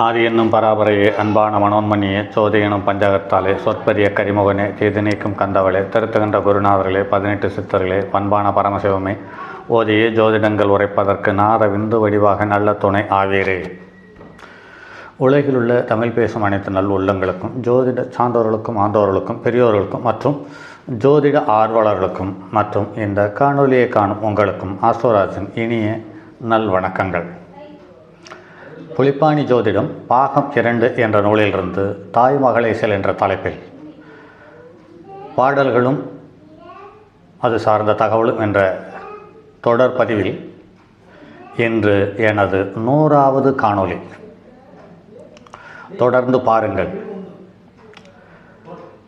ஆதி என்னும் பராபரையே அன்பான மனோன்மணியே சோதி எனும் பஞ்சகத்தாலே சொற்பரிய கரிமுகனே செய்து நீக்கும் கந்தவளே திருத்துகின்ற குருநாதர்களே பதினெட்டு சித்தர்களே பண்பான பரமசிவமே ஓதியே ஜோதிடங்கள் உரைப்பதற்கு நார விந்து வடிவாக நல்ல துணை ஆவீரே. உலகிலுள்ள தமிழ் பேசும் அனைத்து நல் உள்ளங்களுக்கும் ஜோதிட சான்றோர்களுக்கும் ஆண்டோர்களுக்கும் பெரியோர்களுக்கும் மற்றும் ஜோதிட ஆர்வலர்களுக்கும் மற்றும் இந்த காணொலியை காணும் உங்களுக்கும் ஆஸ்வராஜின் இனிய நல் வணக்கங்கள். புலிப்பாணி ஜோதிடம் பாகம் இரண்டு என்ற நூலிலிருந்து தாய் மகளேசல் என்ற தலைப்பில். பாடல்களும் அது சார்ந்த தகவலும் என்ற தொடர் பதிவில் இன்று எனது நூறாவது காணொளி. தொடர்ந்து பாருங்கள்.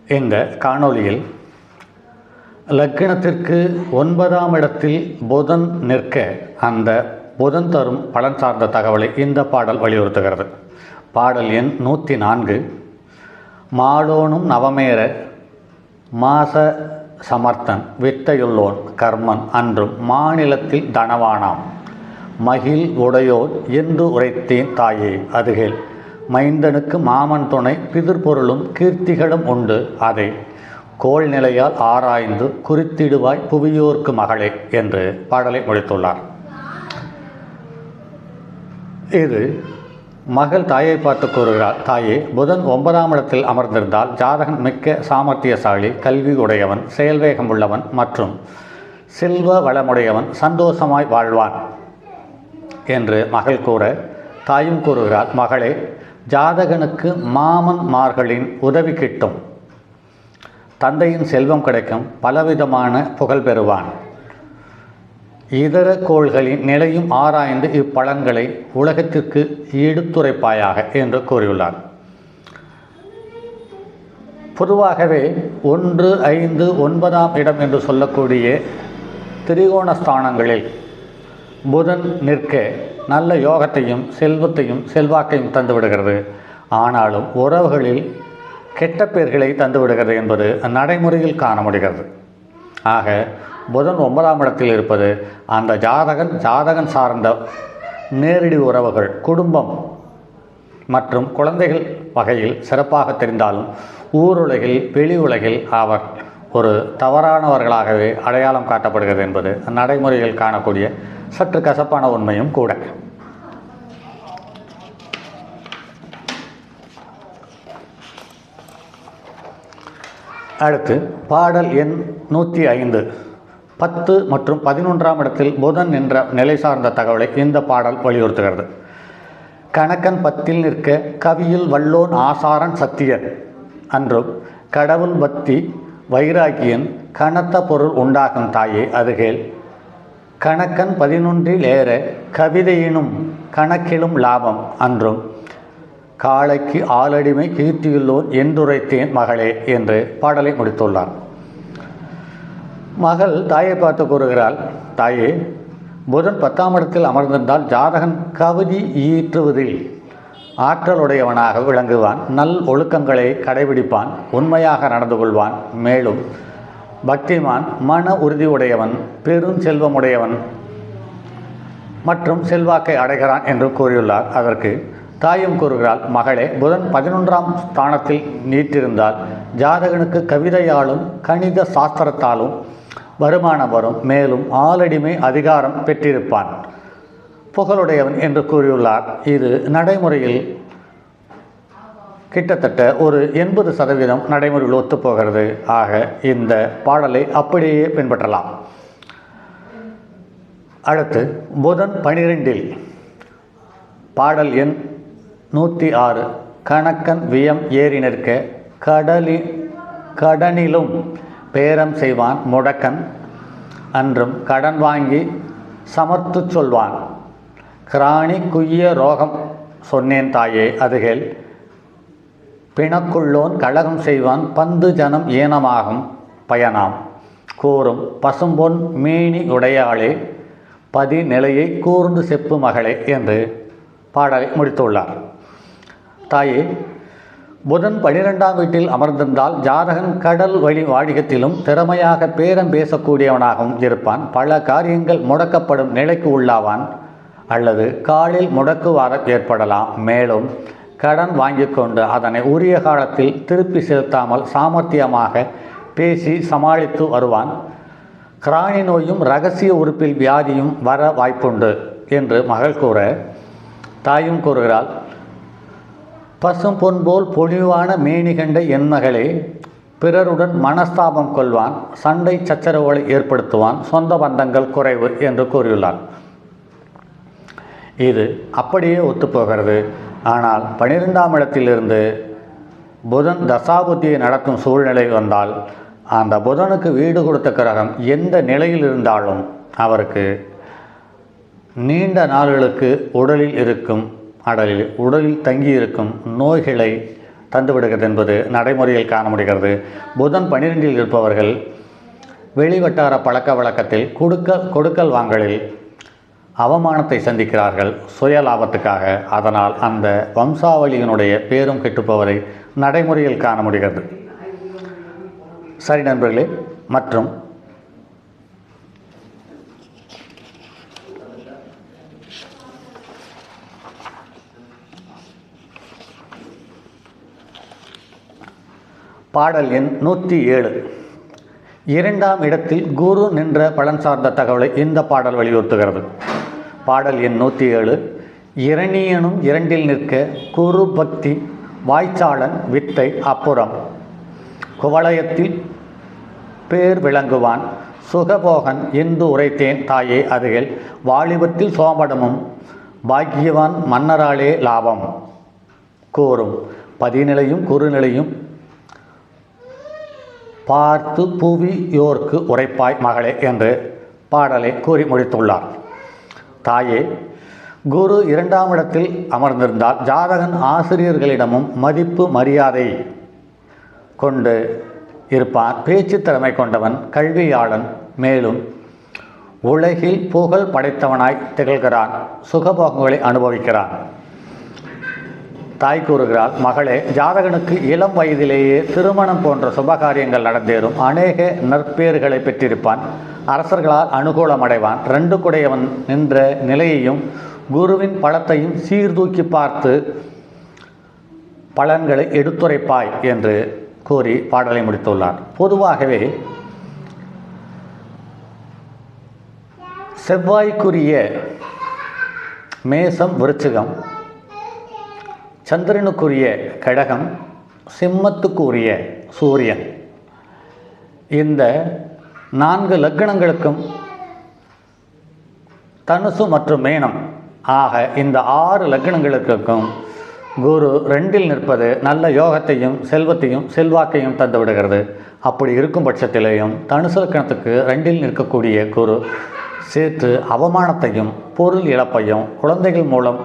இந்த காணொளியில் லக்னத்திற்கு ஒன்பதாம் இடத்தில் புதன் நிற்க அந்த புதன் தரும் பலன் சார்ந்த தகவலை இந்த பாடல் வலியுறுத்துகிறது. பாடல் எண் நூற்றி நான்கு. மாடோனும் நவமேர மாச சமர்த்தன் வித்தையுள்ளோன் கர்மன் அன்றும் மாநிலத்தில் தனவானாம். மகிழ் உடையோர் என்று உரைத்தேன் தாயே அதுகேள் மைந்தனுக்கு மாமன் துணை பிதிர்பொருளும் கீர்த்திகளும் உண்டு அதை. கோள் நிலையால் ஆராய்ந்து குறித்திடுவாய் புவியோர்க்கு மகளே என்று பாடலை முடித்துள்ளார். இது மகள் தாயை பார்த்து கூறுகிறார் தாயே புதன் ஒன்பதாம் இடத்தில் அமர்ந்திருந்தால் ஜாதகன் மிக்க சாமர்த்தியசாலி கல்வி உடையவன் செயல்வேகம் உள்ளவன் மற்றும் செல்வ வளமுடையவன் சந்தோஷமாய் வாழ்வான் என்று மகள் கூற தாயும் கூறுகிறார் மகளே ஜாதகனுக்கு மாமன்மார்களின் உதவி கிட்டும். தந்தையின் செல்வம் கிடைக்கும். பலவிதமான புகழ் பெறுவான். இதர கோள்களின் நிலையும் ஆராய்ந்து இப்பலன்களை உலகத்திற்கு எடுத்துரைப்பாயாக என்று கூறியுள்ளார். பொதுவாகவே ஒன்று ஐந்து ஒன்பதாம் இடம் என்று சொல்லக்கூடிய திரிகோண ஸ்தானங்களில் புதன் நிற்க நல்ல யோகத்தையும் செல்வத்தையும் செல்வாக்கையும் தந்துவிடுகிறது ஆனாலும் உறவுகளில் கெட்ட பேர்களை தந்துவிடுகிறது என்பது நடைமுறையில் காண முடிகிறது. ஆக புதன் ஒன்பதாம் இடத்தில் இருப்பது அந்த ஜாதகன் ஜாதகன் சார்ந்த நேரடி உறவுகள் குடும்பம் மற்றும் குழந்தைகள் வகையில் சிறப்பாக தெரிந்தாலும் ஊருலகில் வெளி உலகில் அவர் ஒரு தவறானவர்களாகவே அடையாளம் காட்டப்படுகிறது என்பது நடைமுறையில் காணக்கூடிய சற்று கசப்பான உண்மையும் கூட. அடுத்து பாடல் எண் நூற்றி ஐந்து. பத்து மற்றும் பதினொன்றாம் இடத்தில் புதன் என்ற நிலை சார்ந்த தகவலை இந்த பாடல் வலியுறுத்துகிறது. கணக்கன் பத்தில் நிற்க கவியில் வல்லோன் ஆசாரன் சத்தியன் அன்றும் கடவுள் பக்தி வைராக்கியன் கனத்த பொருள் உண்டாகும் தாயே அதுகேள் கணக்கன் பதினொன்றில் ஏற கவிதையினும் கணக்கிலும் லாபம் அன்றும் காளைக்கு ஆளடிமை கீர்த்தியுள்ளோன் என்றுரைத்தேன் மகளே என்று பாடலை முடித்துள்ளார் மகள் தாயை பார்த்து கூறுகிறாள் தாயே புதன் பத்தாம் இடத்தில் அமர்ந்திருந்தால் ஜாதகன் கவிதை ஈற்றுவதில் ஆற்றலுடையவனாக விளங்குவான். நல் ஒழுக்கங்களை கடைபிடிப்பான். உண்மையாக நடந்து கொள்வான். மேலும் பக்திமான் மன உறுதியுடையவன் பெரும் செல்வமுடையவன் மற்றும் செல்வாக்கை அடைகிறான் என்று கூறியுள்ளார். அதற்கு தாயும் கூறுகிறாள் மகளே புதன் பதினொன்றாம் ஸ்தானத்தில் நீட்டிருந்தால் ஜாதகனுக்கு கவிதையாலும் கணித சாஸ்திரத்தாலும் வருமானம் வரும். மேலும் ஆளடிமை அதிகாரம் பெற்றிருப்பான். புகழுடையவன் என்று கூறியுள்ளார். இது நடைமுறையில் கிட்டத்தட்ட ஒரு எண்பது சதவீதம் நடைமுறையில் ஒத்துப்போகிறது. ஆக இந்த பாடலை அப்படியே பின்பற்றலாம். அடுத்து புதன் பனிரெண்டில் பாடல் எண் நூற்றி ஆறு கணக்கன் வியம் ஏறி நிற்க கடலி கடனிலும் பேரம் செய்வான் முடக்கன் அன்றும் கடன் வாங்கி சமர்த்து சொல்வான். கிராணி குய்ய ரோகம் சொன்னேன் தாயே அதுகள் பிணக்குள்ளோன் கழகம் செய்வான் பந்து ஜனம் ஏனமாகும் பயனாம். கூறும் பசும்பொன் மீனி உடையாளே பதி நிலையை கூர்ந்து செப்பு மகளே என்று பாடலை முடித்துள்ளார். தாயே புதன் பனிரெண்டாம் வீட்டில் அமர்ந்திருந்தால் ஜாதகன் கடல் வழி வாணிகத்திலும் திறமையாக பேரம் பேசக்கூடியவனாகவும் இருப்பான். பல காரியங்கள் முடக்கப்படும் நிலைக்கு உள்ளாவான். அல்லது காலில் முடக்குவாதம் ஏற்படலாம். மேலும் கடன் வாங்கி கொண்டு அதனை உரிய காலத்தில் திருப்பி செலுத்தாமல் சாமர்த்தியமாக பேசி சமாளித்து வருவான். கிராணி நோயும் ரகசிய உறுப்பில் வியாதியும் வர வாய்ப்புண்டு என்று மகள் கூற தாயும் கூறுகிறாள். பசும் பொன் போல் பொலிவான மேனிகண்ட என் மகளே பிறருடன் மனஸ்தாபம் கொள்வான் சண்டை சச்சரவுகளை ஏற்படுத்துவான் சொந்த பந்தங்கள் குறைவு என்று கூறியுள்ளார் இது அப்படியே ஒத்துப்போகிறது. ஆனால் பனிரெண்டாம் இடத்திலிருந்து புதன் தசாபுத்தியை நடத்தும் சூழ்நிலை வந்தால் அந்த புதனுக்கு வீடு கொடுத்த கிரகம் எந்த நிலையில் இருந்தாலும் அவருக்கு நீண்ட நாள்களுக்கு உடலில் இருக்கும் அடலில் உடலில் தங்கியிருக்கும் நோய்களை தந்துவிடுகிறது என்பது நடைமுறையில் காண முடிகிறது புதன் பனிரெண்டில் இருப்பவர்கள் வெளிவட்டார பழக்க வழக்கத்தில் கொடுக்கல் கொடுக்கல் வாங்கலில் அவமானத்தை சந்திக்கிறார்கள் சுய லாபத்துக்காக. அதனால் அந்த வம்சாவளியினுடைய பேரும் கெட்டுப்பவரை நடைமுறையில் காண முடிகிறது சரி நண்பர்களே மற்றும் பாடல் எண் நூற்றி ஏழு. இரண்டாம் இடத்தில் குரு நின்ற பலன் சார்ந்த தகவலை இந்த பாடல் வலியுறுத்துகிறது. பாடல் எண் நூற்றி ஏழு. இரணியனும் இரண்டில் நிற்க குரு பக்தி வாய்ச்சாளன் வித்தை அப்புறம். குவளயத்தில் பேர் விளங்குவான் சுகபோகன் என்று உரைத்தேன் தாயே அதுகள் வாலிபத்தில் சோம்படமும் பாக்கியவான் மன்னராலே லாபம் கூறும். பதிநிலையும் குறுநிலையும் பார்த்து புவியோர்க்கு உரைப்பாய் மகளே என்று பாடலை கூறி முடித்துள்ளார். தாயே குரு இரண்டாம் இடத்தில் அமர்ந்திருந்தால் ஜாதகன் ஆசிரியர்களிடமும் மதிப்பு மரியாதை கொண்டு இருப்பான் பேச்சு திறமை கொண்டவன் கல்வியாளன் மேலும் உலகில் புகழ் படைத்தவனாய் திகழ்கிறான் சுகபோகங்களை அனுபவிக்கிறான். தாய் கூறுகிறாள் மகளே ஜாதகனுக்கு இளம் வயதிலேயே திருமணம் போன்ற சுபகாரியங்கள் நடந்தேறும். அநேக நற்பேறுகளை பெற்றிருப்பான். அரசர்களால் அனுகூலம் அடைவான் ரெண்டு குடையவன் நின்ற நிலையையும் குருவின் பலத்தையும் சீர்தூக்கி பார்த்து பலன்களை எடுத்துரைப்பாய் என்று கூறி பாடலை முடித்துள்ளார். பொதுவாகவே செவ்வாய்க்குரிய மேசம் விருச்சிகம் சந்திரனுக்குரிய கடகம் சிம்மத்துக்குரிய சூரியன். இந்த நான்கு லக்னங்களுக்கும் தனுசு மற்றும் மேனம். ஆக இந்த ஆறு லக்னங்களுக்கும் குரு ரெண்டில் நிற்பது நல்ல யோகத்தையும் செல்வத்தையும் செல்வாக்கையும் தந்து விடுகிறது. அப்படி இருக்கும் பட்சத்திலேயும் தனுசு லக்கணத்துக்கு ரெண்டில் நிற்கக்கூடிய குரு சேர்த்து அவமானத்தையும் பொருள் இழப்பையும் குழந்தைகள் மூலம்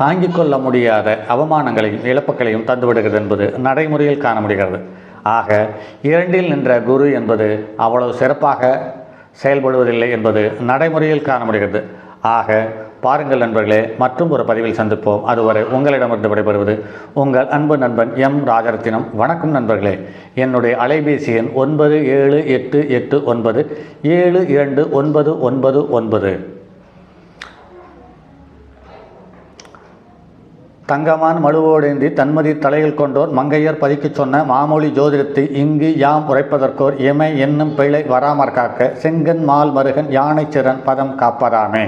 தாங்கிக் கொள்ள முடியாத அவமானங்களையும் இழப்புகளையும் தந்துவிடுகிறது என்பது நடைமுறையில் காண முடிகிறது. ஆக இரண்டில் நின்ற குரு என்பது அவ்வளவு சிறப்பாக செயல்படுவதில்லை என்பது நடைமுறையில் காண முடிகிறது. ஆக பாருங்கள் நண்பர்களே மற்றும் ஒரு பதிவில் சந்திப்போம். அதுவரை உங்களிடமிருந்து விடைபெறுவது உங்கள் அன்பு நண்பன் எம். ராஜரத்தினம். வணக்கம் நண்பர்களே. என்னுடைய அலைபேசி எண் ஒன்பது ஏழு எட்டு எட்டு ஒன்பது ஏழு இரண்டு ஒன்பது ஒன்பது ஒன்பது. தங்கமான் மழுவோடேந்தி தன்மதி தலையில் கொண்டோர் மங்கையர் பதிக்கச் சொன்ன மாமொழி ஜோதிடத்தை இங்கு யாம் உரைப்பதற்கோர் எமை என்னும் பிழை வராமற் காக்க செங்கன் மால் மருகன் யானைச்சிறன் பதம் காப்பதாமே.